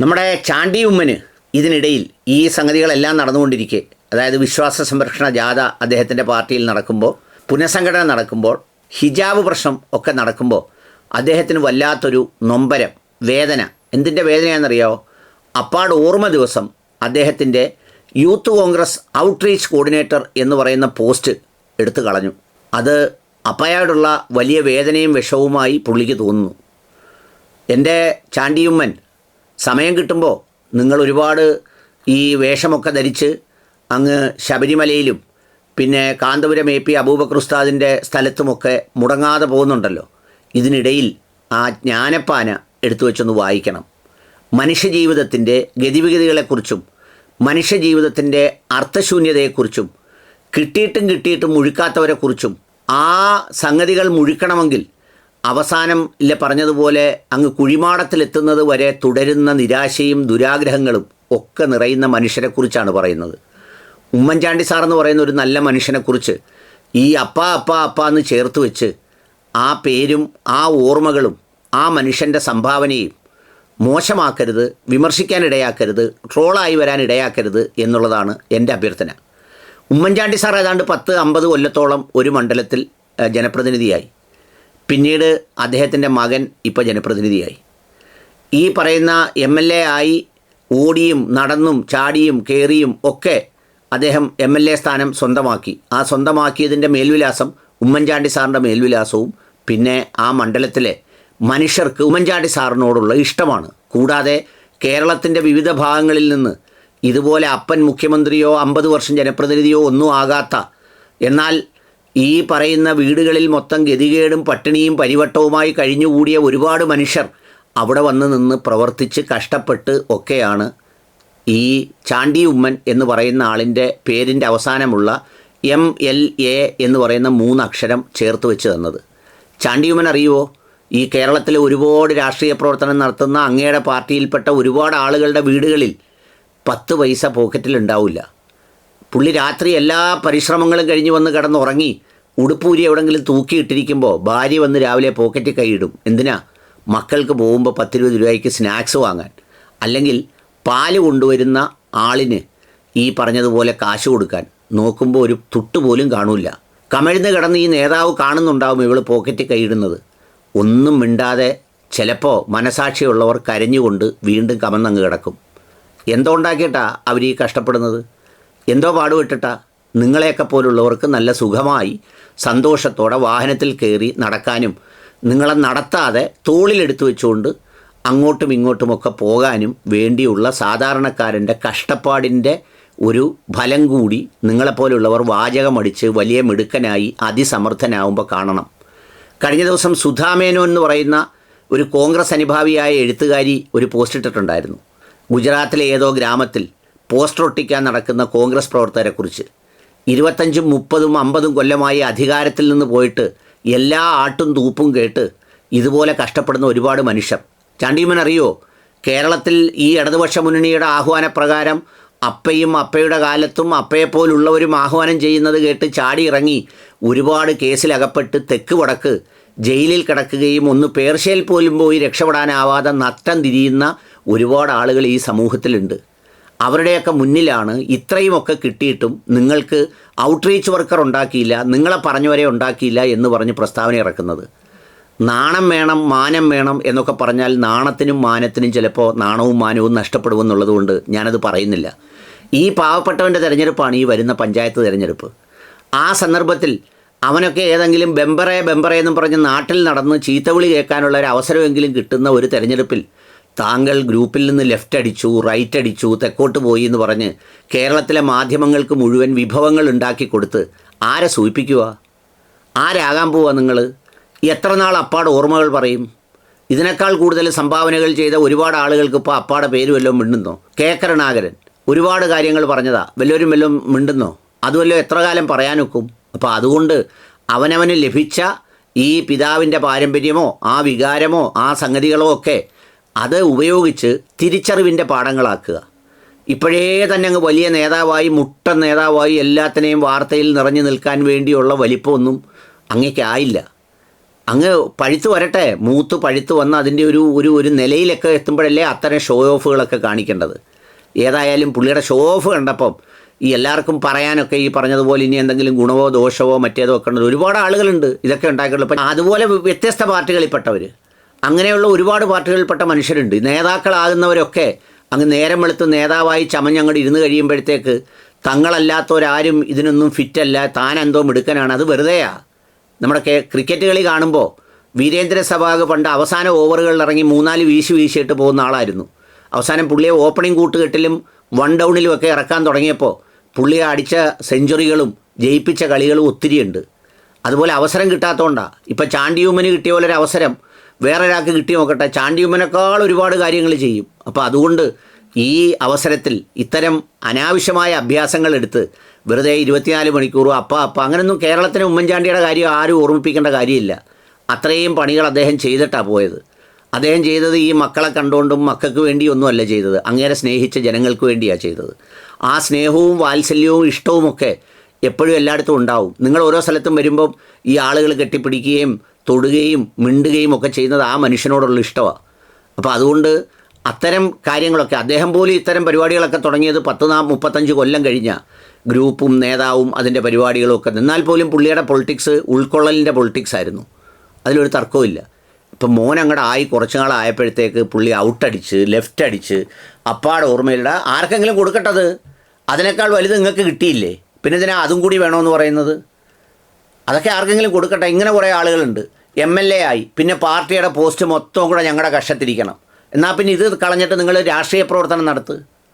നമ്മുടെ ചാണ്ടി ഉമ്മന് ഇതിനിടയിൽ ഈ സംഗതികളെല്ലാം നടന്നുകൊണ്ടിരിക്കെ. അതായത് വിശ്വാസ സംരക്ഷണ ജാഥ അദ്ദേഹത്തിന്റെ പാർട്ടിയിൽ നടക്കുമ്പോൾ പുനഃസംഘടന നടക്കുമ്പോൾ ഹിജാബ് പ്രശ്നം ഒക്കെ നടക്കുമ്പോൾ അദ്ദേഹത്തിന് വല്ലാത്തൊരു നൊമ്പരം വേദന. എന്തിന്റെ വേദനയാണെന്നറിയാമോ അപ്പാട് ഓർമ്മ ദിവസം അദ്ദേഹത്തിന്റെ യൂത്ത് കോൺഗ്രസ് ഔട്ട്റീച്ച് കോർഡിനേറ്റർ എന്ന് പറയുന്ന പോസ്റ്റ് എടുത്തു കളഞ്ഞു. അത് അപ്പയോടുള്ള വലിയ വേദനയും വിഷവുമായി പുള്ളിക്ക് തോന്നുന്നു. എന്റെ ചാണ്ടിയുമ്മൻ സമയം കിട്ടുമ്പോൾ നിങ്ങൾ ഒരുപാട് ഈ വേഷമൊക്കെ ധരിച്ച് അങ്ങ് ശബരിമലയിലും പിന്നെ കാന്തപുരം എ പി അബൂബക്കർ ഉസ്താദിന്റെ സ്ഥലത്തുമൊക്കെ മുടങ്ങാതെ പോകുന്നുണ്ടല്ലോ. ഇതിനിടയിൽ ആ ജ്ഞാനപ്പാന എടുത്തു വെച്ചൊന്ന് വായിക്കണം. മനുഷ്യജീവിതത്തിന്റെ ഗതിവിഗതികളെക്കുറിച്ചും മനുഷ്യജീവിതത്തിന്റെ അർത്ഥശൂന്യതയെക്കുറിച്ചും കിട്ടിയിട്ടും കിട്ടിയിട്ടും മുഴുക്കാത്തവരെക്കുറിച്ചും ആ സംഗതികൾ മുഴുക്കണമെങ്കിൽ അവസാനം ഇല്ല പറഞ്ഞതുപോലെ അങ്ങ് കുഴിമാടത്തിലെത്തുന്നത് വരെ തുടരുന്ന നിരാശയും ദുരാഗ്രഹങ്ങളും ഒക്കെ നിറയുന്ന മനുഷ്യരെക്കുറിച്ചാണ് പറയുന്നത്. ഉമ്മൻചാണ്ടി സാർ എന്ന് പറയുന്ന ഒരു നല്ല മനുഷ്യനെക്കുറിച്ച് ഈ അപ്പ അപ്പ അപ്പ എന്ന് ചേർത്ത് വെച്ച് ആ പേരും ആ ഓർമ്മകളും ആ മനുഷ്യന്റെ സംഭാവനയും മോശമാക്കരുത് വിമർശിക്കാനിടയാക്കരുത് ട്രോളായി വരാൻ ഇടയാക്കരുത് എന്നുള്ളതാണ് എന്റെ അഭ്യർത്ഥന. ഉമ്മൻചാണ്ടി സാർ ഏതാണ്ട് പത്ത് അമ്പത് കൊല്ലത്തോളം ഒരു മണ്ഡലത്തിൽ ജനപ്രതിനിധിയായി. പിന്നീട് അദ്ദേഹത്തിന്റെ മകൻ ഇപ്പോൾ ജനപ്രതിനിധിയായി. ഈ പറയുന്ന എം എൽ എ ആയി ഓടിയും നടന്നും ചാടിയും കയറിയും ഒക്കെ അദ്ദേഹം എം എൽ എ സ്ഥാനം സ്വന്തമാക്കി. ആ സ്വന്തമാക്കിയതിന്റെ മേൽവിലാസം ഉമ്മൻചാണ്ടി സാറിന്റെ മേൽവിലാസവും പിന്നെ ആ മണ്ഡലത്തിലെ മനുഷ്യർക്ക് ഉമ്മൻചാണ്ടി സാറിനോടുള്ള ഇഷ്ടമാണ്. കൂടാതെ കേരളത്തിന്റെ വിവിധ ഭാഗങ്ങളിൽ നിന്ന് ഇതുപോലെ അപ്പൻ മുഖ്യമന്ത്രിയോ അമ്പത് വർഷം ജനപ്രതിനിധിയോ ഒന്നും ആകാത്ത എന്നാൽ ഈ പറയുന്ന വീടുകളിൽ മൊത്തം ഗതികേടും പട്ടിണിയും പരിവട്ടവുമായി കഴിഞ്ഞുകൂടിയ ഒരുപാട് മനുഷ്യർ അവിടെ വന്ന് നിന്ന് പ്രവർത്തിച്ച് കഷ്ടപ്പെട്ട് ഒക്കെയാണ് ഈ ചാണ്ടി ഉമ്മൻ എന്ന് പറയുന്ന ആളിന്റെ പേരിന്റെ അവസാനമുള്ള എം എൽ എ എന്ന് പറയുന്ന മൂന്ന് അക്ഷരം ചേർത്ത് വെച്ച് തന്നത്. ചാണ്ടി ഉമ്മൻ അറിയുമോ ഈ കേരളത്തിലെ ഒരുപാട് രാഷ്ട്രീയ പ്രവർത്തനം നടത്തുന്ന അങ്ങയുടെ പാർട്ടിയിൽപ്പെട്ട ഒരുപാട് ആളുകളുടെ വീടുകളിൽ പത്ത് പൈസ പോക്കറ്റിലുണ്ടാവില്ല പുള്ളി രാത്രി എല്ലാ പരിശ്രമങ്ങളും കഴിഞ്ഞ് വന്ന് കിടന്നുറങ്ങി ഉടുപ്പൂരി എവിടെങ്കിലും തൂക്കിയിട്ടിരിക്കുമ്പോൾ ഭാര്യ വന്ന് രാവിലെ പോക്കറ്റിൽ കൈയിടും എന്തിനാ? മക്കൾക്ക് പോകുമ്പോൾ പത്തിരുപത് രൂപയ്ക്ക് സ്നാക്സ് വാങ്ങാൻ. അല്ലെങ്കിൽ പാൽ കൊണ്ടുവരുന്ന ആളിന് ഈ പറഞ്ഞതുപോലെ കാശ് കൊടുക്കാൻ. നോക്കുമ്പോൾ ഒരു തുട്ട് പോലും കാണൂല കമഴ്ന്ന് കിടന്ന് ഈ നേതാവ് കാണുന്നുണ്ടാവും ഇവൾ പോക്കറ്റിൽ കൈയിടുന്നത് ഒന്നും മിണ്ടാതെ ചിലപ്പോൾ മനസാക്ഷിയുള്ളവർ കരഞ്ഞുകൊണ്ട് വീണ്ടും കമന്നങ്ങ് കിടക്കും. എന്തോ ഉണ്ടാക്കിയിട്ടാ അവർ ഈ കഷ്ടപ്പെടുന്നത്? എന്തോ പാടുപെട്ടിട്ടാ? നിങ്ങളെയൊക്കെ പോലുള്ളവർക്ക് നല്ല സുഖമായി സന്തോഷത്തോടെ വാഹനത്തിൽ കയറി നടക്കാനും നിങ്ങളെ നടത്താതെ തോളിലെടുത്ത് വെച്ചുകൊണ്ട് അങ്ങോട്ടും ഇങ്ങോട്ടുമൊക്കെ പോകാനും വേണ്ടിയുള്ള സാധാരണക്കാരന്റെ കഷ്ടപ്പാടിന്റെ ഒരു ഫലം കൂടി നിങ്ങളെപ്പോലുള്ളവർ വാചകമടിച്ച് വലിയ മിടുക്കനായി അതിസമർത്ഥനാവുമ്പോൾ കാണണം. കഴിഞ്ഞ ദിവസം സുധാമേനോ എന്ന് പറയുന്ന ഒരു കോൺഗ്രസ് അനുഭാവിയായ എഴുത്തുകാരി ഒരു പോസ്റ്റ് ഇട്ടിട്ടുണ്ടായിരുന്നു. ഗുജറാത്തിലെ ഏതോ ഗ്രാമത്തിൽ പോസ്റ്റർ ഒട്ടിക്കാൻ നടക്കുന്ന കോൺഗ്രസ് പ്രവർത്തകരെക്കുറിച്ച്. ഇരുപത്തഞ്ചും മുപ്പതും അമ്പതും കൊല്ലമായി അധികാരത്തിൽ നിന്ന് പോയിട്ട് എല്ലാ ആട്ടും തൂപ്പും കേട്ട് ഇതുപോലെ കഷ്ടപ്പെടുന്ന ഒരുപാട് മനുഷ്യർ. ചാണ്ടിമൻ അറിയോ? കേരളത്തിൽ ഈ ഇടതുപക്ഷ മുന്നണിയുടെ ആഹ്വാനപ്രകാരം അപ്പയും അപ്പയുടെ കാലത്തും അപ്പയെപ്പോലുള്ളവരും ആഹ്വാനം ചെയ്യുന്നത് കേട്ട് ചാടി ഇറങ്ങി ഒരുപാട് കേസിലകപ്പെട്ട് തെക്ക് വടക്ക് ജയിലിൽ കിടക്കുകയും ഒന്ന് പേർഷ്യയിൽ പോലും പോയി രക്ഷപ്പെടാനാവാതെ നട്ടം തിരിയുന്ന ഒരുപാട് ആളുകൾ ഈ സമൂഹത്തിലുണ്ട്. അവരുടെയൊക്കെ മുന്നിലാണ് ഇത്രയുമൊക്കെ കിട്ടിയിട്ടും നിങ്ങൾക്ക് ഔട്ട്റീച്ച് വർക്കർ ഉണ്ടാക്കിയില്ല നിങ്ങളെ പറഞ്ഞവരെ ഉണ്ടാക്കിയില്ല എന്ന് പറഞ്ഞ് പ്രസ്താവന ഇറക്കുന്നത്. നാണം വേണം മാനം വേണം എന്നൊക്കെ പറഞ്ഞാൽ നാണത്തിനും മാനത്തിനും ചിലപ്പോൾ നാണവും മാനവും നഷ്ടപ്പെടുമെന്നുള്ളതുകൊണ്ട് ഞാനത് പറയുന്നില്ല. ഈ പാവപ്പെട്ടവന്റെ തിരഞ്ഞെടുപ്പാണ് ഈ വരുന്ന പഞ്ചായത്ത് തിരഞ്ഞെടുപ്പ്. ആ സന്ദർഭത്തിൽ അവനൊക്കെ ഏതെങ്കിലും ബെമ്പറെ ബെമ്പറെ എന്നും പറഞ്ഞ് നാട്ടിൽ നടന്ന് ചീത്തവിളി കേൾക്കാനുള്ള ഒരു അവസരമെങ്കിലും കിട്ടുന്ന ഒരു തെരഞ്ഞെടുപ്പിൽ താങ്കൾ ഗ്രൂപ്പിൽ നിന്ന് ലെഫ്റ്റ് അടിച്ചു റൈറ്റ് അടിച്ചു തെക്കോട്ട് പോയി എന്ന് പറഞ്ഞ് കേരളത്തിലെ മാധ്യമങ്ങൾക്ക് മുഴുവൻ വിഭവങ്ങൾ ഉണ്ടാക്കി കൊടുത്ത് ആരെ സൂചിപ്പിക്കുക? ആരാകാൻ പോവാ നിങ്ങൾ എത്ര നാൾ അപ്പാട് ഓർമ്മകൾ പറയും? ഇതിനേക്കാൾ കൂടുതൽ സംഭാവനകൾ ചെയ്ത ഒരുപാട് ആളുകൾക്ക് ഇപ്പോൾ അപ്പാടെ പേര് വല്ലതും മിണ്ടുന്നോ? കെ കരുണാകരൻ ഒരുപാട് കാര്യങ്ങൾ പറഞ്ഞതാ വല്ലവരും വല്ലതും മിണ്ടുന്നോ? അതുമല്ലോ എത്ര കാലം പറയാനൊക്കും? അപ്പോൾ അതുകൊണ്ട് അവനവന് ലഭിച്ച ഈ പിതാവിന്റെ പാരമ്പര്യമോ ആ വികാരമോ ആ സംഗതികളോ ഒക്കെ അത് ഉപയോഗിച്ച് തിരിച്ചറിവിന്റെ പാഠങ്ങളാക്കുക. ഇപ്പോഴേ തന്നെ അങ്ങ് വലിയ നേതാവായി മുട്ട നേതാവായി എല്ലാത്തിനെയും വാർത്തയിൽ നിറഞ്ഞു നിൽക്കാൻ വേണ്ടിയുള്ള വലിപ്പമൊന്നും അങ്ങേക്കായില്ല. അങ്ങ് പഴുത്ത് വരട്ടെ. മൂത്ത് പഴുത്ത് വന്ന് അതിന്റെ ഒരു ഒരു ഒരു നിലയിലൊക്കെ എത്തുമ്പോഴല്ലേ അത്തരം ഷോ ഓഫുകളൊക്കെ കാണിക്കേണ്ടത്. ഏതായാലും പുള്ളിയുടെ ഷോ ഓഫ് കണ്ടപ്പം ഈ എല്ലാവർക്കും പറയാനൊക്കെ ഈ പറഞ്ഞതുപോലെ ഇനി എന്തെങ്കിലും ഗുണമോ ദോഷമോ മറ്റേതോ ഒക്കെ ഉണ്ട് ഒരുപാട് ആളുകളുണ്ട് ഇതൊക്കെ ഉണ്ടാക്കിയിട്ടുള്ളത് ഇപ്പം അതുപോലെ വ്യത്യസ്ത പാർട്ടികളിൽപ്പെട്ടവർ അങ്ങനെയുള്ള ഒരുപാട് പാർട്ടികളിൽപ്പെട്ട മനുഷ്യരുണ്ട്. നേതാക്കളാകുന്നവരൊക്കെ അങ്ങ് നേരം വെളുത്ത് നേതാവായി ചമഞ്ഞങ്ങോട്ട് ഇരുന്ന് കഴിയുമ്പോഴത്തേക്ക് തങ്ങളല്ലാത്തവരാരും ഇതിനൊന്നും ഫിറ്റല്ല താൻ എന്തോ മിടുക്കനാണ്. അത് വെറുതെയാ. നമ്മുടെ ക്രിക്കറ്റ് കളി കാണുമ്പോൾ വീരേന്ദ്ര സെവാഗ് പണ്ട് അവസാന ഓവറുകളിൽ ഇറങ്ങി മൂന്നാൽ വീശി വീശിയിട്ട് പോകുന്ന ആളായിരുന്നു. അവസാനം പുള്ളിയെ ഓപ്പണിംഗ് കൂട്ടുകെട്ടിലും വൺ ഡൗണിലും ഒക്കെ ഇറക്കാൻ തുടങ്ങിയപ്പോൾ പുള്ളിയെ അടിച്ച സെഞ്ചുറികളും ജയിപ്പിച്ച കളികളും ഒത്തിരിയുണ്ട്. അതുപോലെ അവസരം കിട്ടാത്തതുകൊണ്ടാണ് ഇപ്പോൾ ചാണ്ടിയൂമന് കിട്ടിയ പോലെ ഒരു അവസരം വേറൊരാൾക്ക് കിട്ടി നോക്കട്ടെ. ചാണ്ടിയമ്മനേക്കാൾ ഒരുപാട് കാര്യങ്ങൾ ചെയ്യും. അപ്പോൾ അതുകൊണ്ട് ഈ അവസരത്തിൽ ഇത്തരം അനാവശ്യമായ അഭ്യാസങ്ങൾ എടുത്ത് വെറുതെ ഇരുപത്തിനാല് മണിക്കൂറും അപ്പ അപ്പ അങ്ങനെയൊന്നും കേരളത്തിന് ഉമ്മൻചാണ്ടിയുടെ കാര്യം ആരും ഓർമ്മിപ്പിക്കേണ്ട കാര്യമില്ല. അത്രയും പണികൾ അദ്ദേഹം ചെയ്തിട്ടാണ് പോയത്. അദ്ദേഹം ചെയ്തത് ഈ മക്കളെ കണ്ടുകൊണ്ടും മക്കൾക്ക് വേണ്ടിയൊന്നുമല്ല ചെയ്തത്. അങ്ങേരെ സ്നേഹിച്ച ജനങ്ങൾക്ക് വേണ്ടിയാണ് ചെയ്തത്. ആ സ്നേഹവും വാത്സല്യവും ഇഷ്ടവുമൊക്കെ എപ്പോഴും എല്ലായിടത്തും ഉണ്ടാവും. നിങ്ങൾ ഓരോ സ്ഥലത്തും വരുമ്പം ഈ ആളുകൾ കെട്ടിപ്പിടിക്കുകയും തൊടുകയും മിണ്ടുകയും ഒക്കെ ചെയ്യുന്നത് ആ മനുഷ്യനോടുള്ള ഇഷ്ടമാണ് അപ്പോൾ അതുകൊണ്ട് അത്തരം കാര്യങ്ങളൊക്കെ അദ്ദേഹം പോലും ഇത്തരം പരിപാടികളൊക്കെ തുടങ്ങിയത് പത്ത് നാ മുപ്പത്തഞ്ച് കൊല്ലം കഴിഞ്ഞ ഗ്രൂപ്പും നേതാവും അതിന്റെ പരിപാടികളും ഒക്കെ. നിന്നാൽ പോലും പുള്ളിയുടെ പൊളിറ്റിക്സ് ഉൾക്കൊള്ളലിന്റെ പൊളിറ്റിക്സ് ആയിരുന്നു. അതിലൊരു തർക്കവുമില്ല ഇപ്പം മോൻ അങ്ങോട്ട് ആയി കുറച്ച് നാളായപ്പോഴത്തേക്ക് പുള്ളി ഔട്ടടിച്ച് ലെഫ്റ്റ് അടിച്ച് അപ്പാടെ ഓർമ്മയിലിട ആർക്കെങ്കിലും കൊടുക്കട്ടത്? അതിനേക്കാൾ വലുത് നിങ്ങൾക്ക് കിട്ടിയില്ലേ? പിന്നെ ഇതിനാ അതും കൂടി വേണമെന്ന് പറയുന്നത്? അതൊക്കെ ആർക്കെങ്കിലും കൊടുക്കട്ടെ. ഇങ്ങനെ കുറേ ആളുകളുണ്ട്. എം എൽ എ ആയി. പിന്നെ പാർട്ടിയുടെ പോസ്റ്റ് മൊത്തം കൂടെ ഞങ്ങളുടെ കഷത്തിരിക്കണം. എന്നാൽ പിന്നെ ഇത് കളഞ്ഞിട്ട് നിങ്ങൾ രാഷ്ട്രീയ പ്രവർത്തനം നടത്ത്.